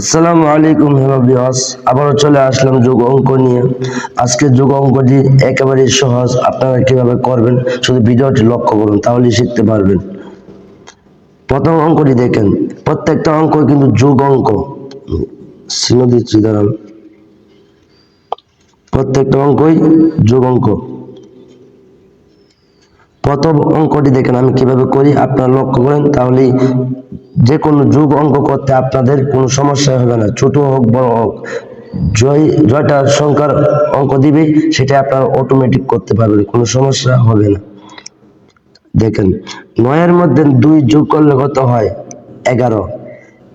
আসসালামু আলাইকুম হ্যালো বিয়াস আবারও চলে আসলাম যোগ অঙ্ক নিয়ে। আজকে যোগ অঙ্কটি একেবারে সহজ, আপনারা কীভাবে করবেন শুধু ভিডিওটি লক্ষ্য করুন, তাহলেই শিখতে পারবেন। প্রথম অঙ্কটি দেখেন, প্রত্যেকটা অঙ্ক কিন্তু যোগ অঙ্ক। চিহ্ন দিচ্ছি, দাঁড়ান। প্রত্যেকটা অঙ্কই যোগ অঙ্ক। প্রথম অঙ্কটি দেখেন, আমি কীভাবে করি, আপনারা লক্ষ্য করেন, তাহলেই যে কোনো যুগ অঙ্ক করতে আপনাদের কোনো সমস্যা হবে না। ছোট হোক, বড় হোক, জয়, জয়টা সংখ্যার অঙ্ক দিবে, সেটা আপনারা অটোমেটিক করতে পারবেন, কোনো সমস্যা হবে না। দেখেন, নয়ের মধ্যে দুই যুগ করলে কত হয়? এগারো।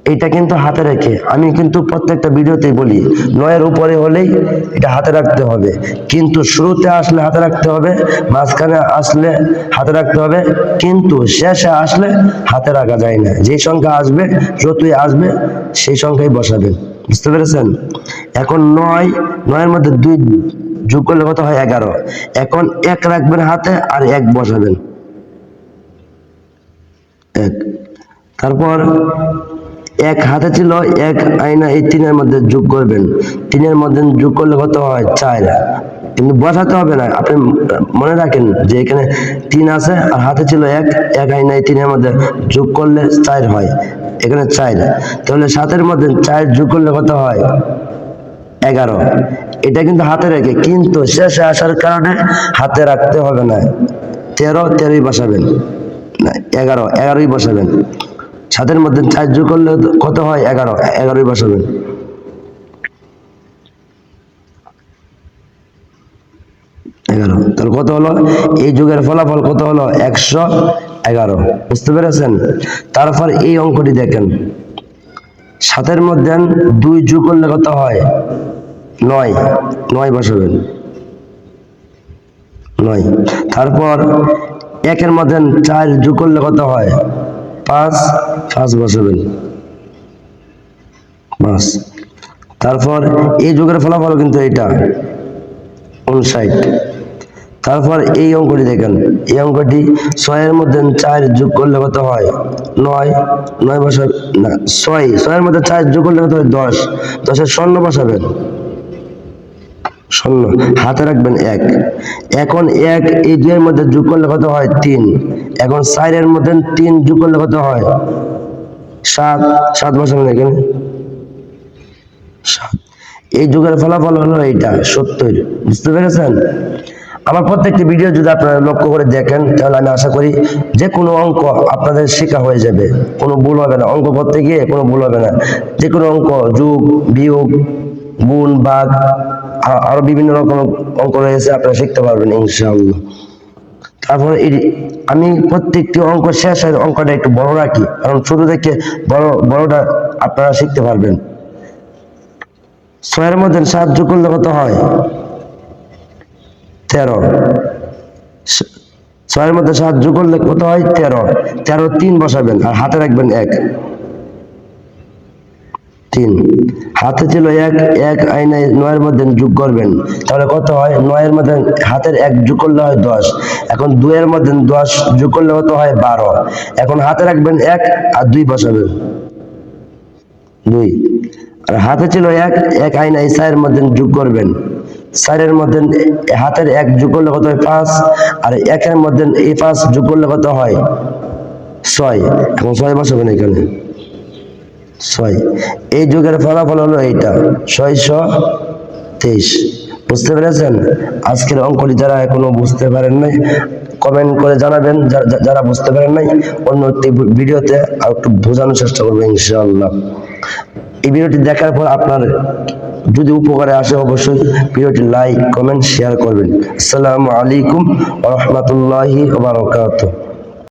এটা কিন্তু হাতে রেখে আমি কিন্তু প্রত্যেকটা ভিডিওতেই বলি, নয়ের উপরে হলেই এটা হাতে রাখতে হবে। কিন্তু শুরুতে আসলে হাতে রাখতে হবে, মাঝখানে আসলে হাতে রাখতে হবে, কিন্তু শেষে আসলে হাতে রাখা যায় না। যে সংখ্যা আসবে, যতই আসবে, সেই সংখ্যাই বসাবেন বুঝতে পেরেছেন? এখন নয়, নয়ের মধ্যে দুই যোগ করলে কত হয়? এগারো। এখন এক রাখবেন হাতে আর এক বসাবেন। এক। তারপর এক হাতে ছিল, এক আয়না এই তিনের মধ্যে যোগ করবেন। তিনের মধ্যে যোগ করলে কত হয়? চার। কিন্তু বসাতে হবে না। আপনি মনে রাখেন যে এখানে তিন আছে আর হাতে ছিল এক এক আয়না এই তিনের মধ্যে যোগ করলে চার হয়। এখানে চার। তাহলে সাতের মধ্যে চার যোগ করলে কত হয়? এগারো। এটা কিন্তু হাতে রেখে। কিন্তু শেষে আসার কারণে হাতে রাখতে হবে না। তেরো, তেরোই বসাবেন। না, এগারো, এগারোই বসাবেন। সাতের মধ্যে চার যোগ করলে কত হয়? এগারো। এগারোই বসাবেন এগারো। তাহলে কত হলো? এই যুগের ফলাফল কত হলো? একশো এগারো। বুঝতে পেরেছেন? তারপর এই অঙ্কটি দেখেন। সাতের মধ্যে দুই যুগ করলে কত হয়? নয়। নয় বসাবেন নয়। তারপর একের মধ্যে চার যুগ করলে কত হয়? পাঁচ পাঁচ বসাবেন। পাঁচ তারপর এই যুগের ফলাফল কিন্তু এটা উনষাট তারপর এই অঙ্কটি দেখেন, এই অঙ্কটি ছয়ের মধ্যে চার যোগ করলে কত হয়? নয়। নয় বসা না, ছয়। ছয়ের মধ্যে চার যোগ করলে কত হয়? দশ। দশের স্বর্ণ বসাবেন। শূন্য হাতে রাখবেন এক। এখন এক, এই দুইয়ের মধ্যে যোগ করলে কত হয়? তিন। এখন চারের মধ্যে তিন যোগ করলে কত হয়? সাত। সাত বছর সাত। এই যুগের ফলাফল হলো এইটা, সত্তর। বুঝতে পেরেছেন? আমার প্রত্যেকটি ভিডিও যদি আপনারা লক্ষ্য করে দেখেন, তাহলে আমি আশা করি যে কোনো অঙ্ক আপনাদের শেখা হয়ে যাবে। কোনো ভুল হবে না। অঙ্ক করতে গিয়ে কোনো ভুল হবে না। যে কোনো অঙ্ক, যোগ, বিয়োগ, গুণ আ- আরও বিভিন্ন রকম অঙ্ক রয়েছে, আপনারা শিখতে পারবেন, ইনশাআল্লাহ। তারপরে আমি প্রত্যেকটি অঙ্ক শেষের অঙ্কটা একটু বড় রাখি, কারণ ছোট থেকে বড়, বড়টা আপনারা শিখতে পারবেন। ছয়ের মধ্যে সাত যোগ করলে কত হয়? তেরো। ছয়ের মধ্যে সাত যোগ করলে কত হয়? তেরো। তেরো তিন বসাবেন, আর হাতে রাখবেন এক। তিন। হাতে ছিল এক এক আইনায় নয়ের মধ্যে যোগ করবেন। তাহলে কত হয়? নয়ের মধ্যে হাতের এক যোগ করলে হয় দশ। এখন দুইয়ের মধ্যে দশ যোগ করলে কত হয়? বারো। এখন হাতে রাখবেন এক আর দুই বসাবেন। দুই। আর হাতে ছিল এক এক আইনায় চারের মধ্যে যোগ করবেন। চারের মধ্যে হাতের এক যোগ করলে কত হয়? পাঁচ। আর একের মধ্যে এই পাঁচ যোগ করলে কত হয়? ছয়। এখন ছয় বসাবেন এখানে। ছয়। এই যুগের ফলাফল হলো এইটা, ছয়শো তেইশ। বুঝতে পেরেছেন? আজকের অঙ্কটি যারা এখনও বুঝতে পারেন নাই কমেন্ট করে জানাবেন। যারা বুঝতে পারেন নাই, অন্য একটি ভিডিওতে আর একটু বোঝানোর চেষ্টা করব ইনশাআল্লাহ। এই ভিডিওটি দেখার পর আপনার যদি উপকারে আসে অবশ্যই ভিডিওটি লাইক কমেন্ট শেয়ার করবেন। আসসালামু আলাইকুম রহমতুল্লাহি বারকাতুহ।